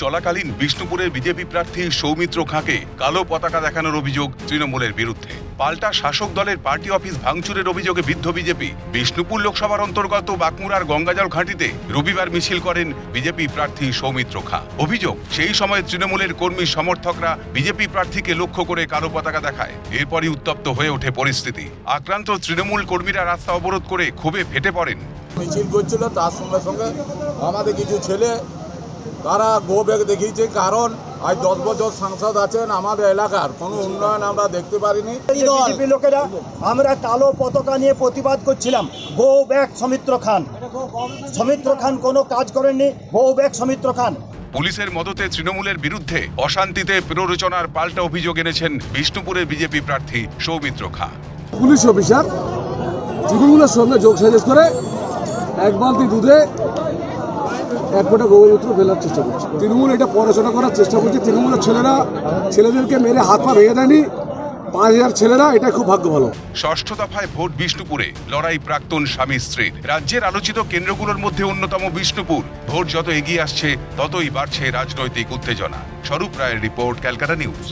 চলাকালীন বিষ্ণুপুরের বিজেপি প্রার্থী সৌমিত্র খাঁকে কালো পতাকা দেখানোর অভিযোগ তৃণমূলের বিরুদ্ধে। পাল্টা শাসক দলের পার্টি অফিস ভাঙচুরের অভিযোগে বিদ্ধ বিজেপি। বিষ্ণুপুর লোকসভার অন্তর্গত বাঁকুড়ার গঙ্গাজল ঘাঁটিতে রবিবার মিছিল করেন বিজেপি প্রার্থী সৌমিত্র খাঁ। অভিযোগ, সেই সময় তৃণমূলের কর্মী সমর্থকরা বিজেপি প্রার্থীকে লক্ষ্য করে কালো পতাকা দেখায়। এরপরই উত্তপ্ত হয়ে ওঠে পরিস্থিতি। আক্রান্ত তৃণমূল কর্মীরা রাস্তা অবরোধ করে ক্ষোভে ফেটে পড়েন। মিছিল করছিল, তার সঙ্গে সঙ্গে আমাদের কিছু ছেলে তারা গো ব্যাগ দেখিয়েছে কারণ আজ দশ বছর সাংসদ আছেন আমাদের এলাকার। কোনো উন্নয়ন আমরা দেখতে পারিনি। বিজেপি লোকেরা আমরা কালো পতাকা নিয়ে প্রতিবাদ করছিলাম। গো ব্যাক সমিত্র খান। সমিত্র খান কোনো কাজ করেননি গো ব্যাক সমিত্র খান। পুলিশের মদতে তৃণমূলের বিরুদ্ধে অশান্তিতে প্ররোচনার পাল্টা অভিযোগ এনেছেন বিষ্ণুপুরের বিজেপি প্রার্থী সৌমিত্র খাঁ। পুলিশ অফিসার তৃণমূলের সঙ্গে যোগ সাজেশ করে এক বালতি দুধে এক ফোঁটা গোবরমূত্র ফেলার চেষ্টা করছে। তৃণমূল এটা পড়াশোনা করার চেষ্টা করছে। তৃণমূলের ছেলেরা, ছেলেদেরকে মেরে হাত পা ভেঙে দেয়নি। পাঁচ হাজার ছেলেরা, এটা খুব ভাগ্য ভালো। ষষ্ঠ দফায় ভোট বিষ্ণুপুরে, লড়াই প্রাক্তন স্বামী স্ত্রীর। রাজ্যের আলোচিত কেন্দ্রগুলোর মধ্যে অন্যতম বিষ্ণুপুর। ভোট যত এগিয়ে আসছে, ততই বাড়ছে রাজনৈতিক উত্তেজনা। স্বরূপ রায়ের রিপোর্ট ক্যালকাটা নিউজ।